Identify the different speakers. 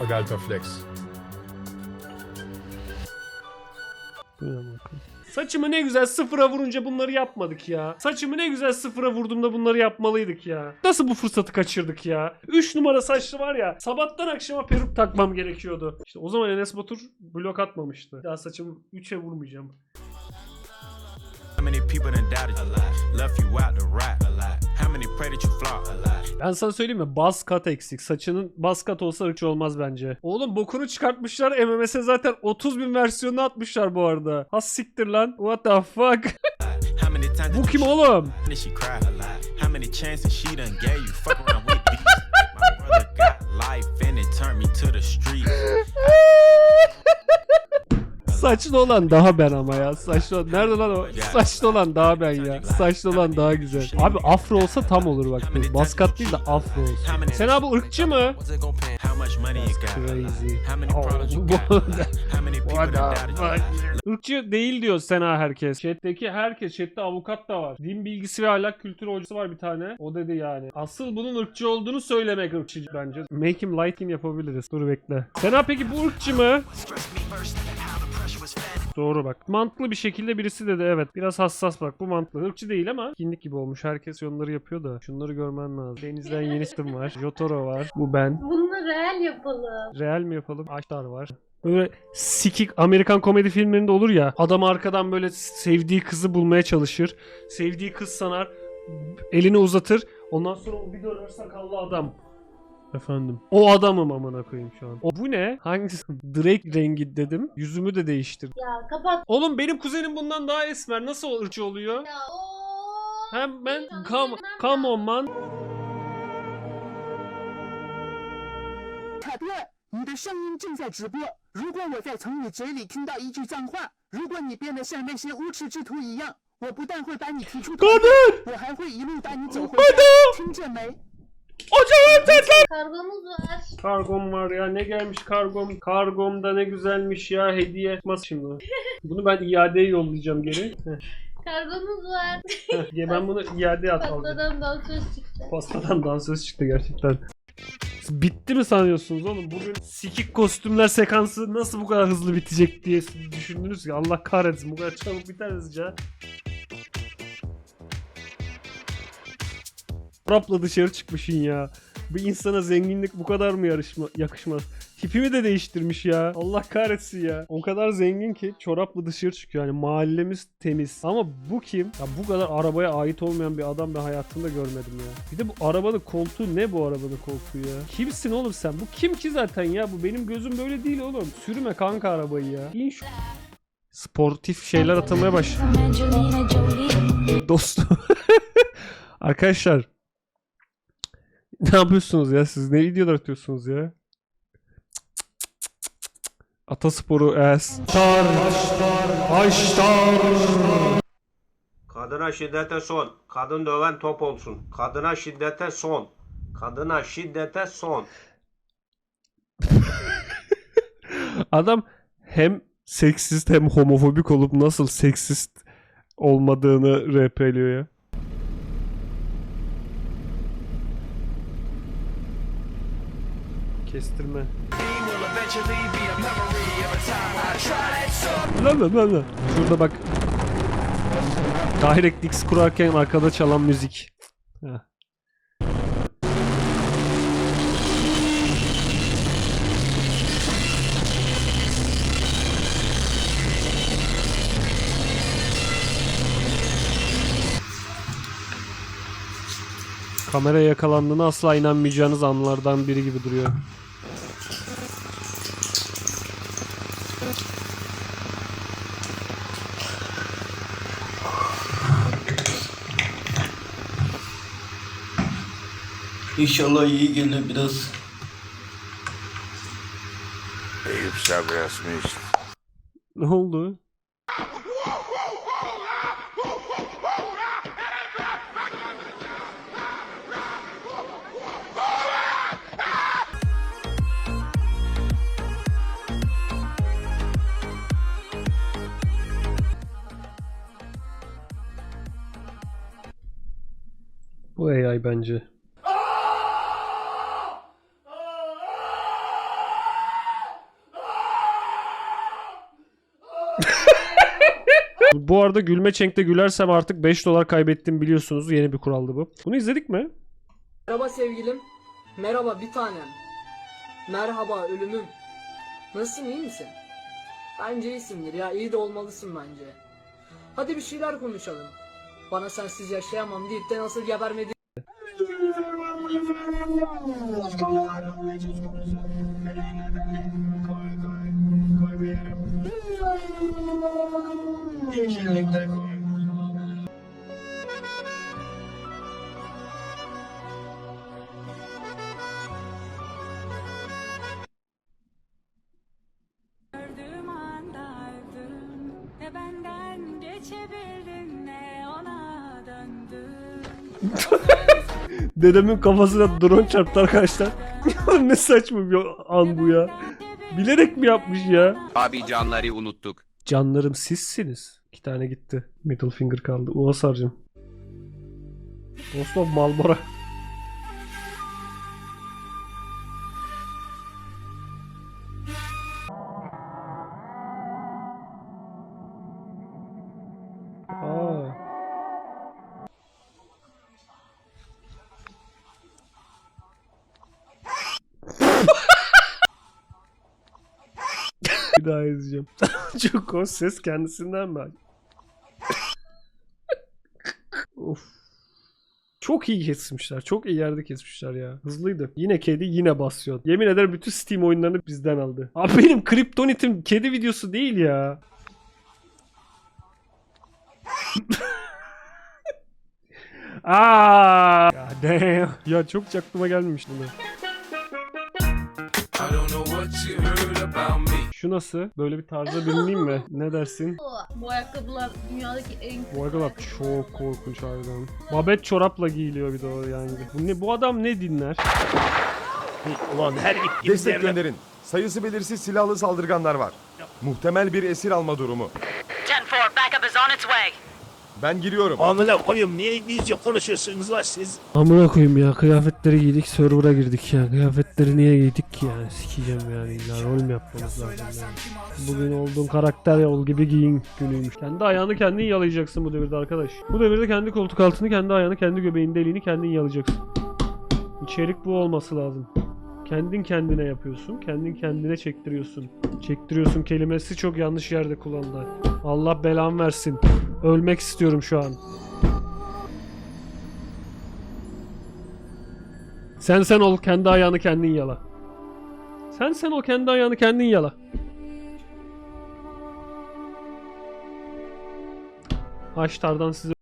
Speaker 1: Agalta Flex.
Speaker 2: Saçımı ne güzel sıfıra vurunca bunları yapmadık ya. Saçımı ne güzel sıfıra vurduğumda bunları yapmalıydık ya. Nasıl bu fırsatı kaçırdık ya? 3 numara saçlı var ya. Sabahtan akşama peruk takmam gerekiyordu. İşte o zaman Enes Batur blok atmamıştı. Daha saçımı 3'e vurmayacağım.
Speaker 3: Many people done doubted you? Left you out to rot. How many pray that you flop?
Speaker 2: Ben sana söyleyeyim mi? Baz kat eksik. Saçının baz kat olsa ırkçı olmaz bence. Oğlum bokunu çıkartmışlar. MMS'e zaten 30 bin versiyonunu atmışlar bu arada. Ha siktir lan. What the fuck? Bu kim oğlum? Saçlı olan daha ben ama ya. Saçlı olan. Nerede lan o? Saçlı olan daha ben ya. Saçlı olan daha güzel. Abi afro olsa tam olur bak. Baskat değil de afro olsun. Sen abi ırkçı mı?
Speaker 3: Got?
Speaker 2: Crazy. Oh? Irkçı değil diyor Sena herkes. Chat'teki herkes. Chat'te avukat da var. Din bilgisi ve ahlak kültürü hocası var bir tane. O dedi yani. Asıl bunun ırkçı olduğunu söylemek ırkçı bence. Make him like him yapabiliriz. Dur bekle. Sena peki bu ırkçı mı? Doğru bak. Mantlı bir şekilde birisi dedi evet. Biraz hassas bak. Bu mantlı. Irkçı değil ama kinlik gibi olmuş. Herkes onları yapıyor da. Şunları görmen lazım. Denizden Yenistim var. Jotaro var. Bu ben.
Speaker 4: Bunu real yapalım.
Speaker 2: Real mi yapalım? Aşklar var. Böyle sikik Amerikan komedi filmlerinde olur ya. Adam arkadan böyle sevdiği kızı bulmaya çalışır. Sevdiği kız sanar. Elini uzatır. Ondan sonra o bir döner sakallı adam. Efendim. O adamım amına koyayım şu an. O, bu ne? Hangisi? Drake rengi dedim. Yüzümü de değiştirdim.
Speaker 4: Ya kapat.
Speaker 2: Oğlum benim kuzenim bundan daha esmer. Nasıl ırkçı oluyor?
Speaker 4: Ya.
Speaker 2: Hem ben come, come on man.
Speaker 5: 卡特，Hocam tetler.
Speaker 4: Kargomuz var.
Speaker 2: Kargom var ya ne gelmiş kargom. Kargomda ne güzelmiş ya hediye. Mas şimdi. Bunu ben iadeye yollayacağım geri.
Speaker 4: Kargomuz var.
Speaker 2: Heh, ben bunu iadeye atmadım.
Speaker 4: Pastadan dansöz çıktı.
Speaker 2: Pastadan dansöz çıktı gerçekten. Bitti mi sanıyorsunuz oğlum? Bugün sikik kostümler sekansı nasıl bu kadar hızlı bitecek diye düşündünüz ki Allah kahretsin bu kadar çabuk biter hızlıca. Rapla dışarı çıkmışsın ya. Bu insana zenginlik bu kadar mı yarışma, yakışmaz? Tipimi de değiştirmiş ya. Allah kahretsin ya. O kadar zengin ki çorapla dışarı çıkıyor. Yani mahallemiz temiz. Ama bu kim? Ya bu kadar arabaya ait olmayan bir adam ben hayatımda görmedim ya. Bir de bu arabanın koltuğu ne bu arabanın koltuğu ya? Kimsin oğlum sen? Bu kim ki zaten ya? Bu benim gözüm böyle değil oğlum. Sürme kanka arabayı ya. İn şu... Sportif şeyler atılmaya baş. Dostum. Arkadaşlar. Ne yapıyorsunuz ya siz? Ne videolar atıyorsunuz ya? Atasporu es. Tar, Haştar.
Speaker 6: Kadına şiddete son. Kadın döven top olsun. Kadına şiddete son. Kadına şiddete son.
Speaker 2: Adam hem seksist hem homofobik olup nasıl seksist olmadığını RP'liyor ya. Kestirme. Lan lan lan lan. Şurada bak. DirectX kurarken arkada çalan müzik. Heh. Kameraya yakalandığına asla inanmayacağınız anlardan biri gibi duruyor.
Speaker 7: İnşallah iyi gelir biraz.
Speaker 8: Eyüp Sabresmiş.
Speaker 2: Ne oldu? bence. bu arada gülme çenkte gülersem artık 5 dolar kaybettim biliyorsunuz. Yeni bir kuraldı bu. Bunu izledik mi?
Speaker 1: Merhaba sevgilim. Merhaba bir tanem. Merhaba ölümüm. Nasılsın iyi misin? Bence iyisindir ya iyi de olmalısın bence. Hadi bir şeyler konuşalım. Bana sensiz yaşayamam deyip de nasıl gebermedi
Speaker 9: Öldüm Ne benden geçebildin ne ona
Speaker 2: Dedemin kafasına drone çarptı arkadaşlar. ne saçma bir an bu ya. Bilerek mi yapmış ya?
Speaker 10: Abi canları unuttuk.
Speaker 2: Canlarım sizsiniz. İki tane gitti. Middle finger kaldı. Uğa sarcım. Osman Malbora. Bir daha izleyeceğim. Çok o ses kendisinden mi? of. Çok iyi kesmişler. Çok iyi yerde kesmişler ya. Hızlıydı. Yine kedi yine basıyor. Yemin ederim bütün Steam oyunlarını bizden aldı. Abi benim Kryptonit'im kedi videosu değil ya. Aa! Ya damn. Ya çok aklıma gelmemişti bu.
Speaker 3: I don't know what you heard about me.
Speaker 2: Şu nasıl? Böyle bir tarzda bineyim mi? Ne dersin?
Speaker 4: Bu ayakkabılar dünyadaki en
Speaker 2: Bu ayakkabılar çok korkunç harbiden. Babet çorapla giyiliyor bir de o yani. Bu, ne, bu adam ne dinler?
Speaker 11: Destek gönderin. Sayısı belirsiz silahlı saldırganlar var. Muhtemel bir esir alma durumu. Ben giriyorum.
Speaker 8: Amına koyayım niye İngilizce konuşuyorsunuz lan siz?
Speaker 2: Amına koyayım ya kıyafetleri giydik server'a girdik ya. Kıyafetleri niye giydik ki yani sikeceğim yani illa rol mü yapmamız lazım yani. Bugün olduğun karakter ol gibi giyin günüymüş. Kendi ayağını kendin yalayacaksın bu devirde arkadaş. Bu devirde kendi koltuk altını, kendi ayağını, kendi göbeğin deliğini kendin yalayacaksın. İçerik bu olması lazım. Kendin kendine yapıyorsun. Kendin kendine çektiriyorsun. Çektiriyorsun kelimesi çok yanlış yerde kullanıldı. Allah belamı versin. Ölmek istiyorum şu an. Sen sen ol kendi ayağını kendin yala. Sen sen ol kendi ayağını kendin yala. Haştardan size